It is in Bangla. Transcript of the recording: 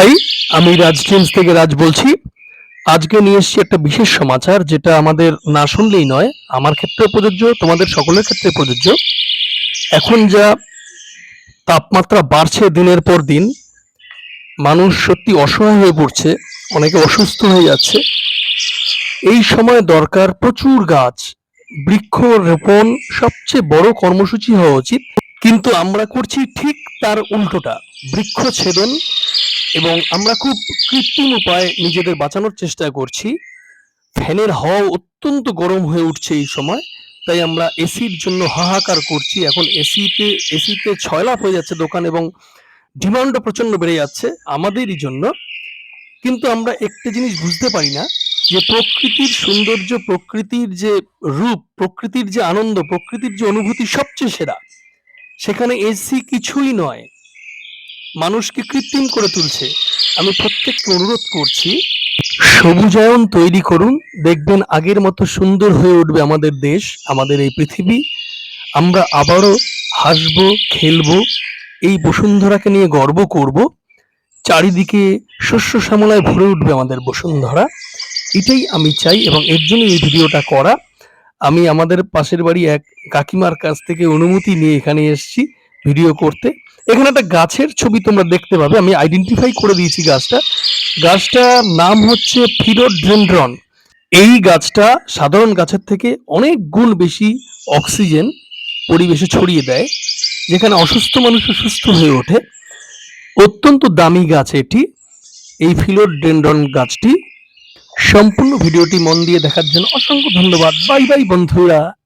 হাই আমি রাজ থেকে রাজ বলছি। আজকে নিয়ে এসেছি একটা বিশেষ সমাচার, যেটা আমাদের না শুনলেই নয়, আমার ক্ষেত্রে প্রযোজ্য, তোমাদের সকলের ক্ষেত্রে প্রযোজ্য। এখন যা তাপমাত্রা বাড়ছে দিনের পর দিন, মানুষ সত্যি অসহায় হয়ে পড়ছে, অনেকে অসুস্থ হয়ে যাচ্ছে। এই সময় দরকার প্রচুর গাছ, বৃক্ষ, রোপণ, সবচেয়ে বড় কর্মসূচি হওয়া উচিত। কিন্তু আমরা করছি ঠিক তার উল্টোটা বৃক্ষ ছেদন এবং আমরা খুব কৃত্রিম উপায়ে নিজেদের বাঁচানোর চেষ্টা করছি। ফ্যানের হাওয়া অত্যন্ত গরম হয়ে উঠছে এই সময়, তাই আমরা এসির জন্য হাহাকার করছি। এখন এসিতে এসিতে ছয় লাভ হয়ে যাচ্ছে দোকান এবং ডিমান্ডও প্রচণ্ড বেড়ে যাচ্ছে আমাদেরই জন্য। কিন্তু আমরা একটা জিনিস বুঝতে পারি না, যে প্রকৃতির সৌন্দর্য, প্রকৃতির যে রূপ, প্রকৃতির যে আনন্দ, প্রকৃতির যে অনুভূতি সবচেয়ে সেরা। সেখানে এসি কিছুই নয়। মানুষকে কৃত্রিম করে তুলছে। আমি প্রত্যেককে অনুরোধ করছি সবুজায়ন তৈরি করুন। দেখবেন আগের মতো সুন্দর হয়ে উঠবে আমাদের দেশ, আমাদের এই পৃথিবী। আমরা আবারও হাসব, খেলব, এই বসুন্ধরাকে নিয়ে গর্ব করব। চারিদিকে শস্য শ্যামলায় ভরে উঠবে আমাদের বসুন্ধরা। এটাই আমি চাই এবং এর জন্য এই ভিডিওটা করা। আমি আমাদের পাশের বাড়ি এক কাকিমার কাছ থেকে অনুমতি নিয়ে এখানে এসেছি ভিডিও করতে। এখানে একটা গাছের ছবি তোমরা দেখতে পাবে। আমি আইডেন্টিফাই করে দিয়েছি গাছটা। গাছটার নাম হচ্ছে ফিরোড্রেন্ড্রন এই গাছটা সাধারণ গাছের থেকে অনেক গুণ বেশি অক্সিজেন পরিবেশে ছড়িয়ে দেয়, যেখানে অসুস্থ মানুষ সুস্থ হয়ে ওঠে। অত্যন্ত দামি গাছ এটি। এই ফিলোডেন্ড্রন গাছটি সম্পূর্ণ ভিডিওটি মন দিয়ে দেখার জন্য অসংখ্য ধন্যবাদ। বাই বাই বন্ধুরা।